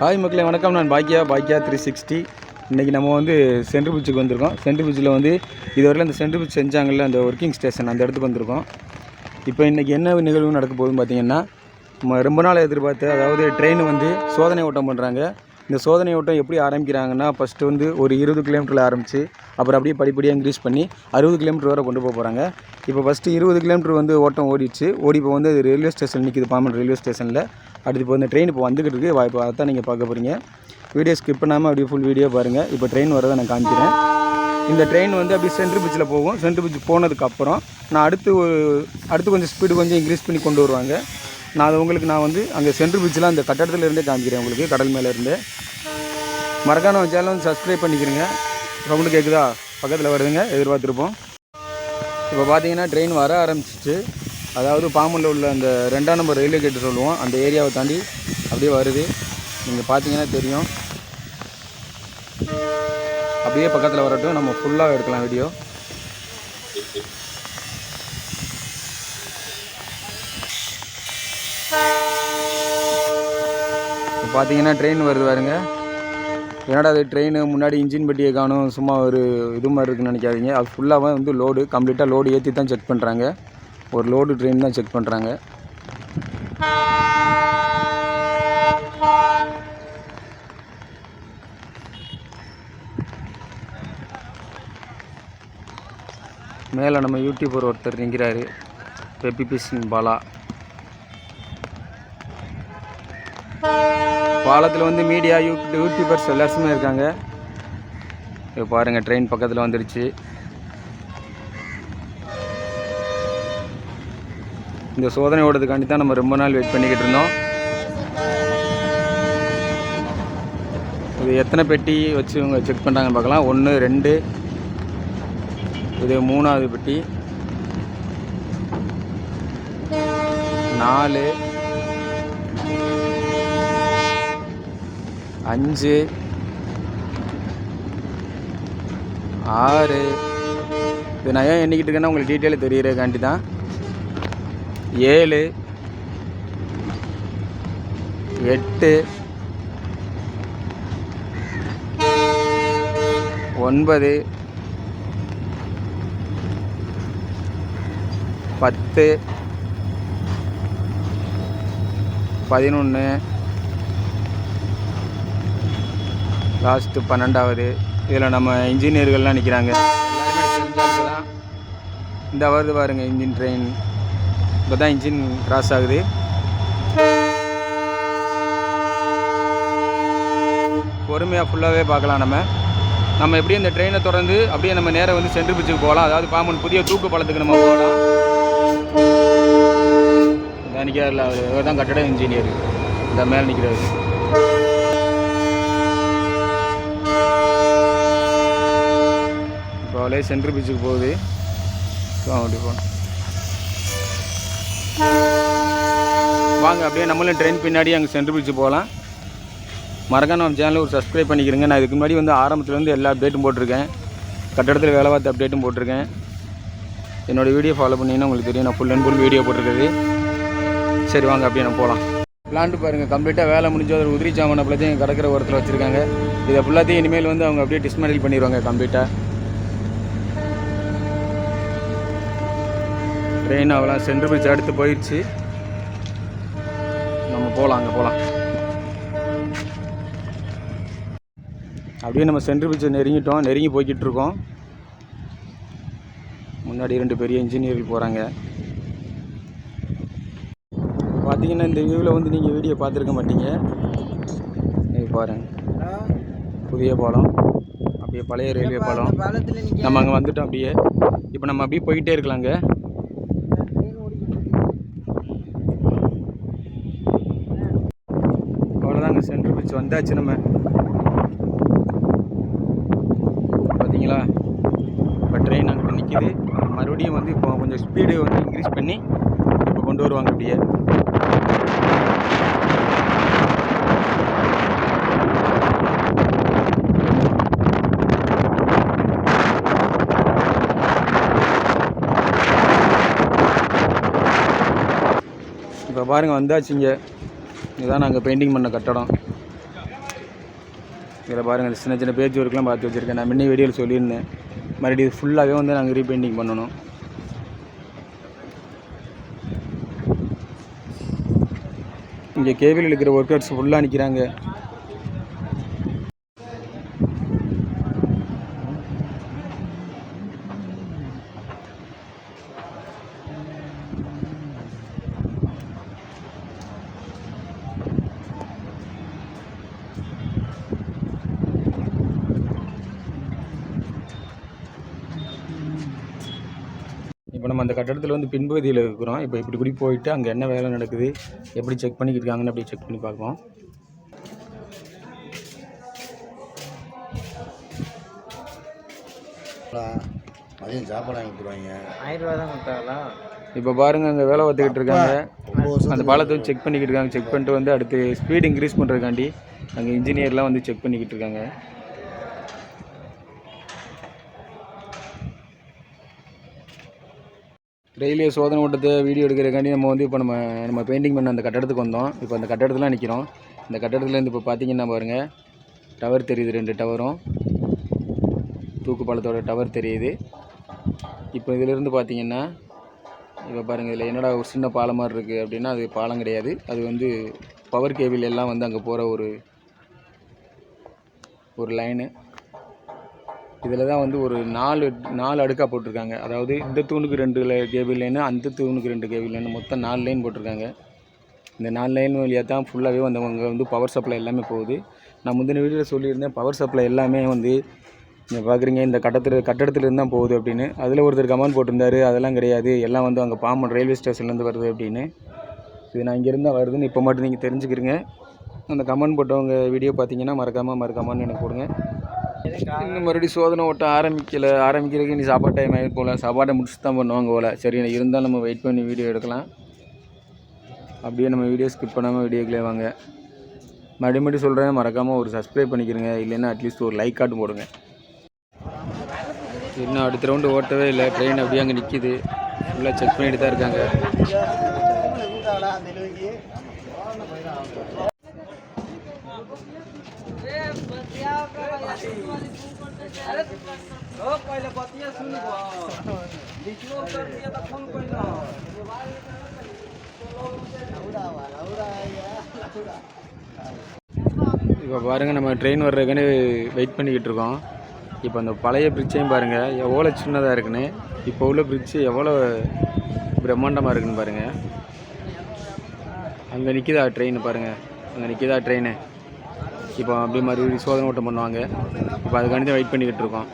Hi மக்களே வணக்கம். நான் பாக்கியா பாக்கியா த்ரீ சிக்ஸ்டி இன்றைக்கி நம்ம வந்து சென்ட்ரு பீச்சுக்கு வந்திருக்கோம். சென்ட்ரு பீச்சில் வந்து இதுவரையில் அந்த சென்ட்ரு பீச் செஞ்சாங்கல்ல அந்த ஒர்க்கிங் ஸ்டேஷன் அந்த இடத்துக்கு வந்திருக்கோம். இப்போ இன்றைக்கி என்ன நிகழ்வு நடக்க போகுதுன்னு பார்த்தீங்கன்னா நம்ம ரொம்ப நாள் எதிர்பார்த்து அதாவது ட்ரெயின் வந்து சோதனை ஓட்டம் பண்ணுறாங்க இந்த சோதனை ஓட்டம் எப்படி ஆரம்பிக்கிறாங்கன்னா ஃபஸ்ட்டு வந்து ஒரு இருபது கிலோமீட்டரில் ஆரம்பித்து அப்புறம் அப்படியே படிப்படியாக இன்க்ரீஸ் பண்ணி அறுபது கிலோமீட்டர் வரை கொண்டு போக போகிறாங்க இப்போ ஃபஸ்ட்டு இருபது கிலோமீட்டர் வந்து ஓட்டம் ஓடிடுச்சு. ஓடி இப்போ வந்து அது ரயில்வே ஸ்டேஷன் நிற்கிது பாம்பன் ரயில்வே ஸ்டேஷனில் அடுத்து இப்போ இந்த ட்ரெயின் இப்போ வந்துக்கிட்டு இருக்குது வாய்ப்பு அதான் நீங்கள் பார்க்க போகிறீங்க வீடியோ ஸ்கிப் பண்ணாமல் அப்படியே ஃபுல் வீடியோ பாருங்கள் இப்போ ட்ரெயின் வரதை நான் காமிக்கிறேன். இந்த ட்ரெயின் வந்து அப்படியே சென்ட்ரு பீச்சில் போகும். சென்ட்ரு பீச் போனதுக்கப்புறம் நான் அடுத்து ஒரு அடுத்து கொஞ்சம் ஸ்பீடு கொஞ்சம் இன்க்ரீஸ் பண்ணி கொண்டு வருவாங்க. நான் அது உங்களுக்கு நான் வந்து அங்கே சென்ட்ரு பீச்சில் அந்த கட்டடத்தில் இருந்தே காமிக்கிறேன் உங்களுக்கு கடல் மேலே இருந்து. மறக்காம சேனல் வந்து சப்ஸ்கிரைப் பண்ணிக்கிறேங்க. சவுண்டு கேட்குதா பக்கத்தில் வருதுங்க எதிர்பார்த்துருப்போம். இப்போ பார்த்தீங்கன்னா ட்ரெயின் வர ஆரம்பிச்சிச்சு. அதாவது பாம்பனில் உள்ள அந்த ரெண்டாம் நம்பர் ரயில்வே கேட்டு சொல்லுவோம் அந்த ஏரியாவை தாண்டி அப்படியே வருது. நீங்கள் பார்த்தீங்கன்னா தெரியும். அப்படியே பக்கத்தில் வரட்டும் நம்ம ஃபுல்லாக எடுக்கலாம் வீடியோ பார்த்தீங்கன்னா ட்ரெயின் வருது பாருங்க. என்னடா அது ட்ரெயின் முன்னாடி இன்ஜின் பெட்டியை காணும். சும்மா ஒரு இது மாதிரி இருக்குன்னு நினைக்காதீங்க. அது ஃபுல்லாகவே வந்து லோடு கம்ப்ளீட்டாக லோடு ஏற்றி தான் செக் பண்ணுறாங்க ஒரு லோடு ட்ரெயின் தான் செக் பண்ணுறாங்க மேலே நம்ம யூடியூபர் ஒருத்தர் நிற்கிறாரு பெப்பி சிங் பாலா பாலத்தில் வந்து மீடியா யூ யூடியூபர்ஸ் எல்லாருமே இருக்காங்க. இப்போ பாருங்கள் ட்ரெயின் பக்கத்தில் வந்துடுச்சு இந்த சோதனை ஓடுறதுக்காண்டி தான் நம்ம ரொம்ப நாள் வெயிட் பண்ணிக்கிட்டு இருந்தோம். இது எத்தனை பெட்டி வச்சு இவங்க செக் பண்ணுறாங்கன்னு பார்க்கலாம். ஒன்று ரெண்டு இது மூணாவது பெட்டி. நாலு அஞ்சு ஆறு. இது நான் ஏன் எண்ணிக்கிட்டு இருக்கேன்னா உங்களுக்கு டீட்டெயில் தெரியறதுக்காண்டி தான் ஏழு எட்டு ஒன்பது பத்து பதினொன்று லாஸ்ட்டு பன்னெண்டாவது. இதில் நம்ம இன்ஜினியர்கள்லாம் நிற்கிறாங்க எல்லாருமே தான் இந்த வருது பாருங்கள் இன்ஜின் ட்ரெயின். இப்போ தான் இன்ஜின் கிராஸ் ஆகுது. பொறுமையாக ஃபுல்லாகவே பார்க்கலாம் நம்ம. நம்ம எப்படியும் இந்த ட்ரெயினை தொடர்ந்து அப்படியே நம்ம நேராக வந்து சென்ட்ரு பீச்சுக்கு போகலாம். அதாவது பாம்பன் புதிய தூக்கு பாலத்துக்கு நம்ம போகலாம். இந்த அவர். தான் கட்டட இன்ஜினியர். இந்த மேலே நிற்கிறாரு இப்போ சென்ட்ரு பீச்சுக்கு போகுது. அப்படி போகணும் வாங்க அப்படியே நம்மளும் ட்ரெயின் பின்னாடி அங்கே சென்ட்ரு பீச்சு போகலாம். மறக்காம நம்ம சேனலில் ஒரு சப்ஸ்கிரைப் பண்ணிக்கிறேங்க நான் இதுக்கு முன்னாடி வந்து ஆரம்பத்துலேருந்து எல்லா அப்டேட்டும் போட்டிருக்கேன். கட்டடத்தில் வேலை பார்த்த அப்டேட்டும் போட்டிருக்கேன். என்னோடய வீடியோ ஃபாலோ பண்ணிங்கன்னா உங்களுக்கு தெரியும். நான் ஃபுல் அண்ட் ஃபுல் வீடியோ போட்டிருக்கிறது. சரி வாங்க அப்படியே நம்ம போகலாம். பிளான்ட்டு பாருங்கள் கம்ப்ளீட்டாக வேலை முடிஞ்ச ஒரு உதிரி சாமான பிள்ளைத்தையும் கடற்கரை ஓரத்தில் வச்சுருக்காங்க. இதை ஃபுல்லாத்தையும் இனிமேல் வந்து அவங்க அப்படியே டிஸ்மேண்டில் பண்ணிடுவாங்க கம்ப்ளீட்டாக ட்ரெயின் அவ்வளோ சென்ட்ரல் பிரிட்ஜ் அடுத்து போயிடுச்சு நம்ம போகலாம் அங்கே போகலாம் அப்படியே நம்ம சென்ட்ரல் பிரிட்ஜை நெருங்கிட்டோம். நெருங்கி போய்கிட்டு இருக்கோம் முன்னாடி ரெண்டு பெரிய இன்ஜினியர்கள் போகிறாங்க பார்த்தீங்கன்னா இந்த வியூவில் வந்து நீங்கள் வீடியோ பார்த்துருக்க மாட்டீங்க. இது பாருங்க. புதிய பாலம் அப்படியே பழைய ரயில்வே பாலம். நம்ம அங்கே வந்துட்டோம் அப்படியே. இப்போ நம்ம அப்படியே போய்கிட்டே இருக்கலாங்க அவ்வளோதாங்க சென்ட்ரல் பிரிட்ஜ் வந்தாச்சு நம்ம. பார்த்தீங்களா இப்போ ட்ரெயின் அங்கிட்ட நிற்கிது மறுபடியும் வந்து இப்போ கொஞ்சம் ஸ்பீடு வந்து இன்க்ரீஸ் பண்ணி இப்போ கொண்டு வருவாங்க அப்படியே இப்போ பாருங்கள் வந்தாச்சுங்க. இங்கே இதுதான் நாங்கள் பெயிண்டிங் பண்ண கட்டடம். இதில் பாருங்கள் சின்ன சின்ன பேஜ் ஒர்க்லாம் பார்த்து வச்சுருக்கேன். நான் முன்னே வீடியோவில் சொல்லியிருந்தேன். மறுபடியும் ஃபுல்லாகவே வந்து நாங்கள் ரீபெயிண்டிங் பண்ணணும். இங்கே கேபிள் இருக்கிற ஒர்க்கர்ஸ் ஃபுல்லாக நிற்கிறாங்க அந்த கட்டடத்தில் வந்து பின்பகுதியில் இருக்கிறோம். இப்போ இப்படி இப்படி போயிட்டு அங்கே என்ன வேலை நடக்குது எப்படி செக் பண்ணிக்கிட்டு இருக்காங்கன்னு அப்படி செக் பண்ணி பார்ப்போம் மதியம் சாப்பாடு வாங்கி கொடுத்துருவாங்க. ஆயிரம் ரூபா தான் கொடுத்தாங்களா? இப்போ பாருங்க அங்கே வேலை பார்த்துக்கிட்டு இருக்காங்க. அந்த பாலத்தை வந்து செக் பண்ணிக்கிட்டு இருக்காங்க. செக் பண்ணிட்டு வந்து அடுத்து ஸ்பீட் இன்க்ரீஸ் பண்ணுறதுக்காண்டி அங்கே இன்ஜினியர்லாம் வந்து செக் பண்ணிக்கிட்டு இருக்காங்க. ரயில்வே சோதனை ஓட்டத்தை வீடியோ எடுக்கிறக்காண்டி நம்ம வந்து இப்போ நம்ம நம்ம பெயிண்டிங் பண்ண அந்த கட்டடத்துக்கு வந்தோம். இப்போ அந்த கட்டடத்தில் நிற்கிறோம் இந்த கட்டடத்துலேருந்து இப்போ பார்த்தீங்கன்னா பாருங்கள் டவர் தெரியுது ரெண்டு டவரும் தூக்கு பாலத்தோட டவர் தெரியுது. இப்போ இதிலேருந்து பார்த்தீங்கன்னா இப்போ பாருங்கள் இதில் என்னடா ஒரு சின்ன பாலம் மாதிரி இருக்குது அப்படின்னா அது பாலம் கிடையாது. அது வந்து பவர் கேபிள் எல்லாம் வந்து அங்கே போகிற ஒரு ஒரு லைனு இதில் தான் வந்து ஒரு நாலு நாலு அடுக்காக போட்டிருக்காங்க. அதாவது இந்த தூணுக்கு ரெண்டு கேபிள் லைனு அந்த தூணுக்கு ரெண்டு கேபிள் லைனு மொத்தம் நாலு லைன் போட்டிருக்காங்க. இந்த நாலு லைன் வழியாக தான் ஃபுல்லாகவே வந்தவங்க வந்து பவர் சப்ளை எல்லாமே போகுது. நான் முந்தின வீடியோவில் சொல்லியிருந்தேன் பவர் சப்ளை எல்லாமே வந்து நீங்கள் பார்க்குறீங்க இந்த கட்டத்தில் கட்டடத்துலேருந்து தான் போகுது அப்படின்னு. அதில் ஒருத்தர் கமெண்ட் போட்டிருந்தாரு அதெல்லாம் கிடையாது எல்லாம் வந்து அங்கே பாம்பன் ரயில்வே ஸ்டேஷன்லேருந்து வருது அப்படின்னு. இது நான் இங்கேருந்து தான் வருதுன்னு இப்போ மட்டும் நீங்கள் தெரிஞ்சுக்கிறீங்க. அந்த கமெண்ட் போட்டவங்க வீடியோ பார்த்தீங்கன்னா மறக்காமல் மறக்காமான்னு எனக்கு கொடுங்க இன்னும் மறுபடியும் சோதனை ஓட்ட ஆரம்பிக்கல. ஆரம்பிக்கிறதுக்கு நீ சாப்பாடு டைம் ஆகி போகல சாப்பாட்டை முடிச்சுட்டு தான் பண்ணுவாங்க போல. சரி இருந்தாலும் நம்ம வெயிட் பண்ணி வீடியோ எடுக்கலாம். அப்படியே நம்ம வீடியோ ஸ்கிப் பண்ணாமல் வீடியோக்குள்ளே வாங்க. மறுபடியும் மறுபடியும் சொல்கிறேன் மறக்காமல் ஒரு சப்ஸ்கிரைப் பண்ணிக்கிறங்க இல்லைன்னா அட்லீஸ்ட் ஒரு லைக் காட்டும் போடுங்க. இன்னும் அடுத்த ரவுண்டு ஓட்டவே இல்லை. ட்ரெயின் அப்படியே அங்கே நிற்கிது ஃபுல்லாக செக் பண்ணிட்டு தான் இருக்காங்க. இப்போ பாருங்கள் நம்ம ட்ரெயின் வர்றதுக்குன்னு வெயிட் பண்ணிக்கிட்டு இருக்கோம். இப்போ அந்த பழைய பிரிட்ஜையும் பாருங்கள் எவ்வளோ சின்னதாக இருக்குன்னு. இப்போ உள்ள பிரிட்ஜு எவ்வளோ பிரம்மாண்டமாக இருக்குன்னு பாருங்கள் அங்கே நிற்கிதா ட்ரெயின் பாருங்கள் அங்கே நிற்கிதா ட்ரெயின் இப்போ அப்படியே மறுபடியும் சோதனை ஓட்டம் பண்ணுவாங்க. இப்போ அதுக்காண்டி தான் வெயிட் பண்ணிக்கிட்டு இருக்கோம்.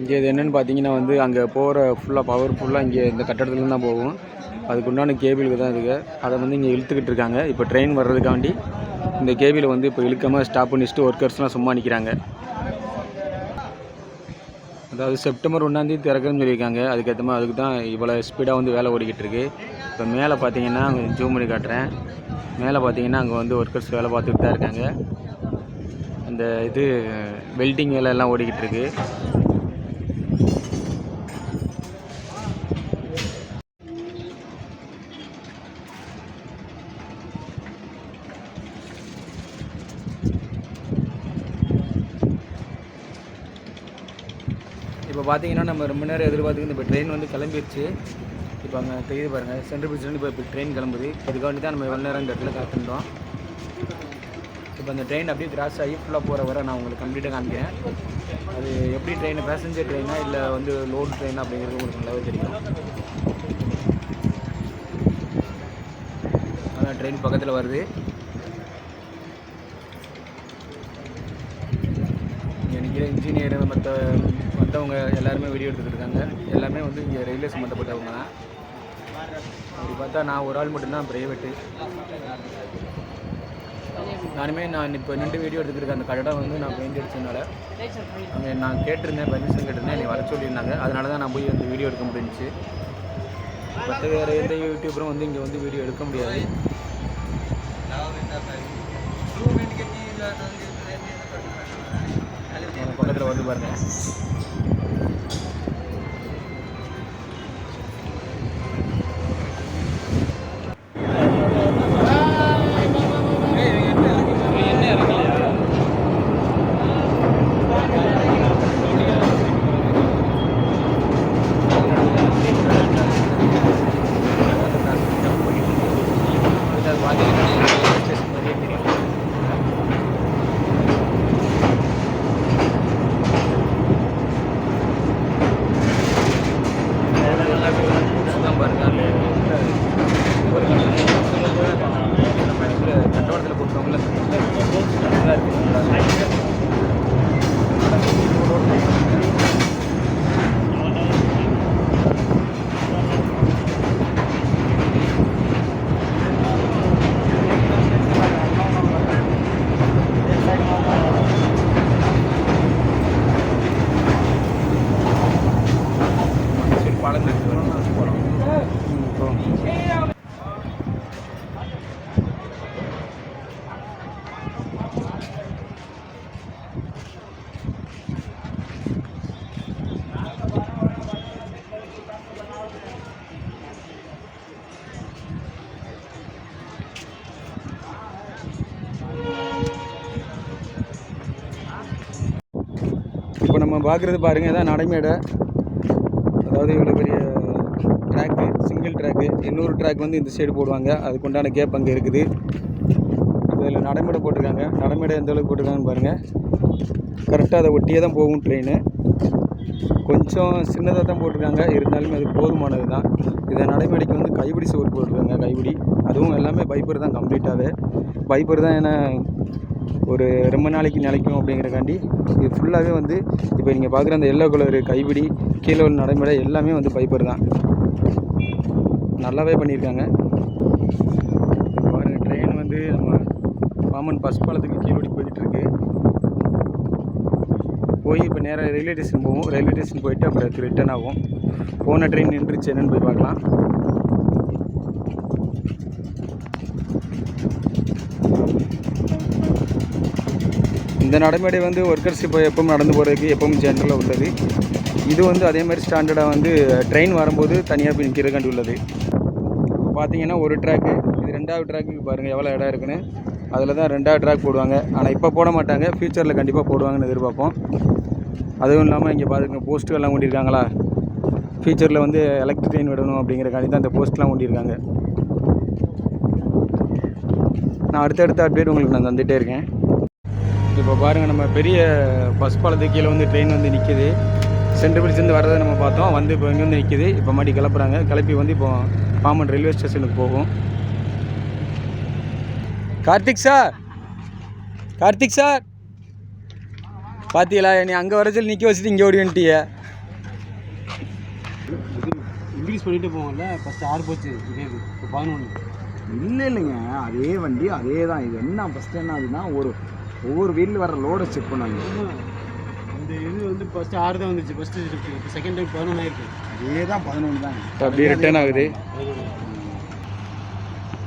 இங்கே இது என்னென்னு பார்த்தீங்கன்னா வந்து அங்கே போகிற ஃபுல்லாக பவர் ஃபுல்லாக இங்கே இந்த கட்டடத்துலேருந்து தான் போகும். அதுக்கு உண்டான கேபிளுக்கு தான் இருக்குது அதை வந்து இங்கே இழுத்துக்கிட்டு இருக்காங்க. இப்போ ட்ரெயின் வர்றதுக்காண்டி இந்த கேபிளை வந்து இப்போ இழுக்காமல் ஸ்டாப் பண்ணிச்சுட்டு ஒர்க்கர்ஸ்லாம் சும்மா நிற்கிறாங்க அதாவது செப்டம்பர் ஒன்றாந்தேதி திறக்குன்னு சொல்லியிருக்காங்க. அதுக்கேற்ற மாதிரி அதுக்கு தான் இவ்வளோ ஸ்பீடாக வந்து வேலை ஓடிக்கிட்டு இருக்குது இப்போ மேலே பார்த்தீங்கன்னா அங்கே ஜூம் பண்ணி காட்டுறேன். மேலே பார்த்தீங்கன்னா அங்கே வந்து ஒர்க்கர்ஸ் வேலை பார்த்துக்கிட்டு தான் இருக்காங்க. அந்த இது வெல்டிங் வேலை எல்லாம் ஓடிக்கிட்டு இருக்குது இப்போ பார்த்தீங்கன்னா நம்ம ரொம்ப நேரம் எதிர்பார்த்துக்கிட்டு இப்போ ட்ரெயின் வந்து கிளம்பிடுச்சு இப்போ அங்கே தெரியுது பாருங்கள் சென்ட்ரல் பிரிட்ஜ்லேருந்து இப்போ இப்போ ட்ரெயின் கிளம்புது. இதுக்காண்டி தான் நம்ம எவ்வளோ நேரம் இந்த இடத்துல காத்துட்டோம் இப்போ அந்த ட்ரெயின் அப்படியே கிராஸ் ஆகி ஃபுல்லாக போகிற வரை நான் உங்களுக்கு கம்ப்ளீட்டாக காமிக்கிறேன். அது எப்படி ட்ரெயின் பேசஞ்சர் ட்ரெயினா இல்லை வந்து லோடு ட்ரெயினா அப்படிங்கிறது உங்களுக்கு நல்லாவே தெரியும். அதான் ட்ரெயின் பக்கத்தில் வருது. இங்கே இன்ஜினியர் மற்ற மற்றவங்க எல்லாருமே வீடியோ எடுத்துகிட்டு இருக்காங்க எல்லாமே வந்து இங்கே ரயில்வே சம்மந்தப்பட்டவங்க தான். அப்படி பார்த்தா நான் ஒரு ஆள் மட்டும்தான் ப்ரைவேட்டு நானுமே நான் இப்போ நின்று வீடியோ எடுத்துகிட்டு இருக்க அந்த கட்டடம் வந்து நான் பெயிண்ட் அடிச்சதுனால அங்கே நான் கேட்டிருந்தேன் பர்மிஷன் கேட்டிருந்தேன் என்னை வர சொல்லியிருந்தாங்க. அதனால தான் நான் போய் அந்த வீடியோ எடுக்க முடிஞ்சிச்சு. மற்ற வேறு எந்த யூடியூபரும் வந்து இங்கே வந்து வீடியோ எடுக்க முடியாது. பக்கத்தில் வந்து பாருங்கள் இப்போ நம்ம பார்க்குறது பாருங்கள் இதான் நடைமேடை. அதாவது இவ்வளோ பெரிய ட்ராக்கு சிங்கிள் ட்ராக்கு இன்னொரு ட்ராக் வந்து இந்த சைடு போடுவாங்க. அதுக்குண்டான கேப் அங்கே இருக்குது. இதில் நடைமேடை போட்டிருக்காங்க. நடைமேடை எந்த அளவுக்கு போட்டிருக்காங்கன்னு பாருங்கள் கரெக்டாக அதை ஒட்டியே தான் போகும் ட்ரெயின் கொஞ்சம் சின்னதாக தான் போட்டிருக்காங்க. இருந்தாலுமே அது போதுமானது தான். இதை நடைமேடைக்கு வந்து கைப்பிடி சோறு போட்டிருக்காங்க கைப்பிடி. அதுவும் எல்லாமே பைப்பர் தான் கம்ப்ளீட்டாகவே பைப்பர் தான் ஏன்னா ஒரு ரொம்ப நாளைக்கு நிலைக்கும் அப்படிங்கிறக்காண்டி இது ஃபுல்லாகவே வந்து இப்போ நீங்கள் பார்க்குற அந்த எல்லோ கலர் கைப்பிடி கீழே உள்ள நடைமுறை எல்லாமே வந்து பைப்பர் தான். நல்லாவே பண்ணியிருக்காங்க பாருங்கள் ட்ரெயின் வந்து நம்ம பாமன் பஸ் பாலத்துக்கு கீழோடி போயிட்டுருக்கு. போய் இப்போ நேராக ரயில்வே ஸ்டேஷன் போவோம். ரயில்வே ஸ்டேஷன் போயிட்டு அப்புறம் அதுக்கு ரிட்டர்ன் ஆகும். போன ட்ரெயின் நின்றுச்சு என்னன்னு போய் பார்க்கலாம். இந்த நடைமுறை வந்து ஒர்க்கர்ஸ் இப்போ எப்பவும் நடந்து போகிறதுக்கு எப்பவும் ஜென்ரலாக உள்ளது. இது வந்து அதே மாதிரி ஸ்டாண்டர்டாக வந்து ட்ரெயின் வரும்போது தனியாக போய் நிற்கிறதுக்காண்டி உள்ளது. பார்த்தீங்கன்னா ஒரு ட்ராக்கு இது ரெண்டாவது ட்ராக்கு பாருங்கள் எவ்வளோ இடம் இருக்குன்னு. அதில் தான் ரெண்டாவது ட்ராக் போடுவாங்க. ஆனால் இப்போ போட மாட்டாங்க. ஃப்யூச்சரில் கண்டிப்பாக போடுவாங்கன்னு எதிர்பார்ப்போம். அதுவும் இல்லாமல் இங்கே பாருங்க போஸ்ட்டுகள்லாம் கொண்டிருக்காங்களா ஃப்யூச்சரில் வந்து எலக்ட்ரிக் ட்ரெயின் விடணும் அப்படிங்கிறக்காண்டி தான் இந்த போஸ்ட்லாம் கொண்டிருக்காங்க நான் அடுத்தடுத்த அப்டேட் உங்களுக்கு நான் தந்துகிட்டே இருக்கேன். இப்போ பாருங்கள் நம்ம பெரிய பஸ் பாலத்துக்கு கீழே வந்து ட்ரெயின் வந்து நிற்கிது சென்ட்ரல் பிரிட்ஜ்லேருந்து வர்றதை நம்ம பார்த்தோம். வந்து இப்போ இங்கே வந்து நிற்கிது இப்போ மாட்டி கிளப்புறாங்க கிளப்பி வந்து இப்போ பாமன் ரயில்வே ஸ்டேஷனுக்கு போகும். கார்த்திக் சார்! கார்த்திக் சார்! பார்த்தீங்களா நீ அங்கே வர சொல்லி நிற்க வச்சுட்டு இங்கே ஓடி வந்துட்டிய. இன்க்ரீஸ் பண்ணிட்டு போவோம்ல ஃபஸ்ட்டு ஆறு போச்சு. இது இப்போ பதினொன்று இல்லை இல்லைங்க. அதே வண்டி அதே தான் இது என்ன ஃபஸ்ட்டு என்ன ஆகுதுன்னா ஒரு ஒவ்வொரு வீட்டில் வர லோடை செக் பண்ணாங்க. இந்த இது வந்து ஃபஸ்ட்டு ஆறு தான் வந்துச்சு ஃபஸ்ட்டு இப்போ செகண்ட் டைம் பதினொன்று ஆயிருக்கு. அதே தான் பதினொன்று தான். அப்படியே ரிட்டர்ன் ஆகுது.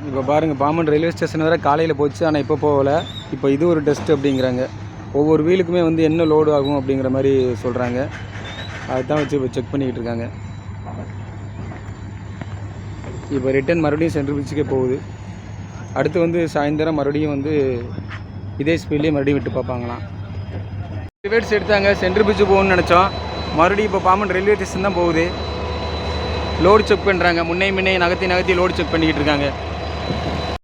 இப்போ பாருங்கள் பாமன் ரயில்வே ஸ்டேஷன் வரை காலையில் போச்சு ஆனால் இப்போ போகல. இப்போ இது ஒரு டெஸ்ட் அப்படிங்கிறாங்க. ஒவ்வொரு வீலுக்குமே வந்து என்ன லோடு ஆகும் அப்படிங்கிற மாதிரி சொல்கிறாங்க அதுதான் வச்சு இப்போ செக் பண்ணிக்கிட்டு இருக்காங்க. இப்போ ரிட்டர்ன் மறுபடியும் சென்ட்ரல் பீச்சுக்கே போகுது. அடுத்து வந்து சாயந்தரம் மறுபடியும் வந்து இதே ஸ்பீட்லேயே மறுபடியும் விட்டு பார்ப்பாங்களாம். டிவைட்ஸ் எடுத்தாங்க சென்ட்ரு பிரிட்ஜு போகணும்னு நினச்சோம். மறுபடியும் இப்போ பாம்பன் ரயில்வே ஸ்டேஷன் தான் போகுது. லோடு செக் பண்ணுறாங்க முன்னே முன்னே நகர்த்தி நகர்த்தி லோடு செக் பண்ணிக்கிட்டு இருக்காங்க.